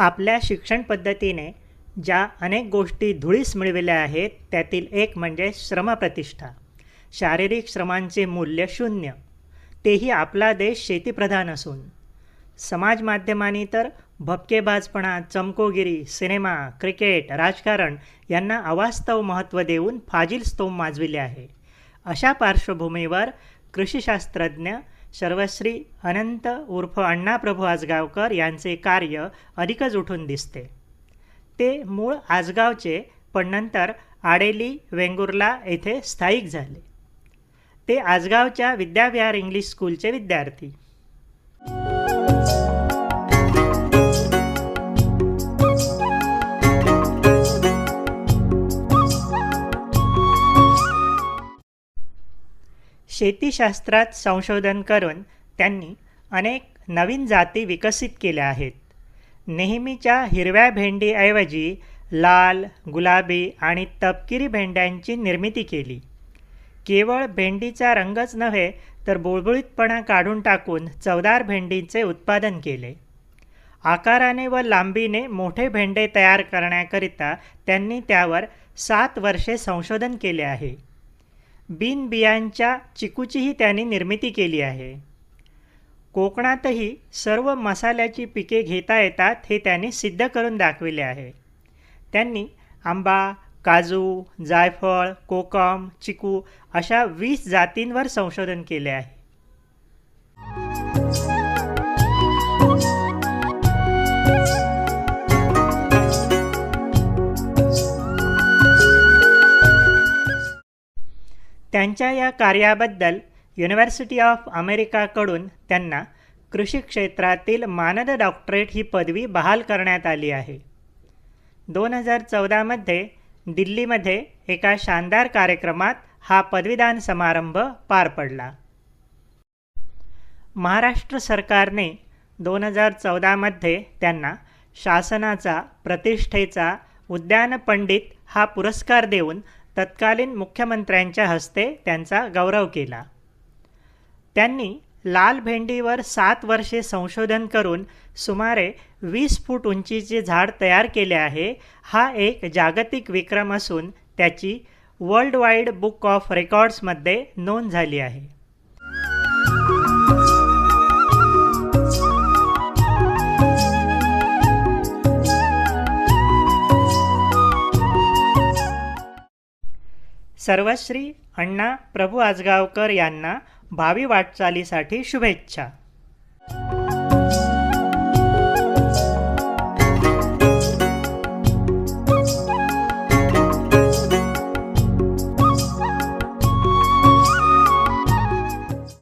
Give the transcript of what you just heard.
आपल्या शिक्षण पद्धतीने ज्या अनेक गोष्टी धुळीस मिळविल्या आहेत त्यातील एक म्हणजे श्रमप्रतिष्ठा. शारीरिक श्रमांचे मूल्य शून्य. तेही आपला देश शेतीप्रधान असून. समाज माध्यमांनी तर भपकेबाजपणा चमकोगिरी सिनेमा क्रिकेट राजकारण यांना अवास्तव महत्त्व देऊन फाजील स्तोम माजविले आहे. अशा पार्श्वभूमीवर कृषीशास्त्रज्ञ सर्वश्री अनंत उर्फ अण्णाप्रभू आजगावकर यांचे कार्य अधिकच उठून दिसते. ते मूळ आजगावचे पण नंतर आडेली वेंगुर्ला येथे स्थायिक झाले. ते आजगावच्या विद्याविहार इंग्लिश स्कूलचे विद्यार्थी. शेतीशास्त्रात संशोधन करून त्यांनी अनेक नवीन जाती विकसित केल्या आहेत. नेहमीच्या हिरव्या भेंडीऐवजी लाल गुलाबी आणि तपकिरी भेंड्यांची निर्मिती केली. केवळ भेंडीचा रंगच नव्हे तर बुळबुळीतपणा काढून टाकून चवदार भेंडीचे उत्पादन केले. आकाराने व लांबीने मोठे भेंडे तयार करण्याकरिता त्यांनी त्यावर सात वर्षे संशोधन केले आहे. बिनबियांच्या चिकूचीही त्यांनी निर्मिती केली आहे. कोकणातही सर्व मसाल्याची पिके घेता येतात हे त्यांनी सिद्ध करून दाखविले आहे. त्यांनी आंबा काजू जायफळ कोकम चिकू अशा वीस जातींवर संशोधन केले आहे. त्यांच्या या कार्याबद्दल युनिव्हर्सिटी ऑफ अमेरिकाकडून त्यांना कृषी क्षेत्रातील मानद डॉक्टरेट ही पदवी बहाल करण्यात आली आहे. दोन हजार चौदामध्ये दिल्लीमध्ये एका शानदार कार्यक्रमात हा पदवीदान समारंभ पार पडला. महाराष्ट्र सरकारने दोन हजार चौदामध्ये त्यांना शासनाचा प्रतिष्ठेचा उद्यान पंडित हा पुरस्कार देऊन तत्कालीन मुख्यमंत्र्यांच्या हस्ते त्यांचा गौरव केला. त्यांनी लाल भेंडीवर सात वर्षे संशोधन करून सुमारे वीस फूट उंचीचे झाड तयार केले आहे. हा एक जागतिक विक्रम असून त्याची वर्ल्ड वाईड बुक ऑफ रेकॉर्ड्समध्ये नोंद झाली आहे. सर्वश्री अण्णा प्रभू आजगावकर यांना भावी वाटचालीसाठी शुभेच्छा.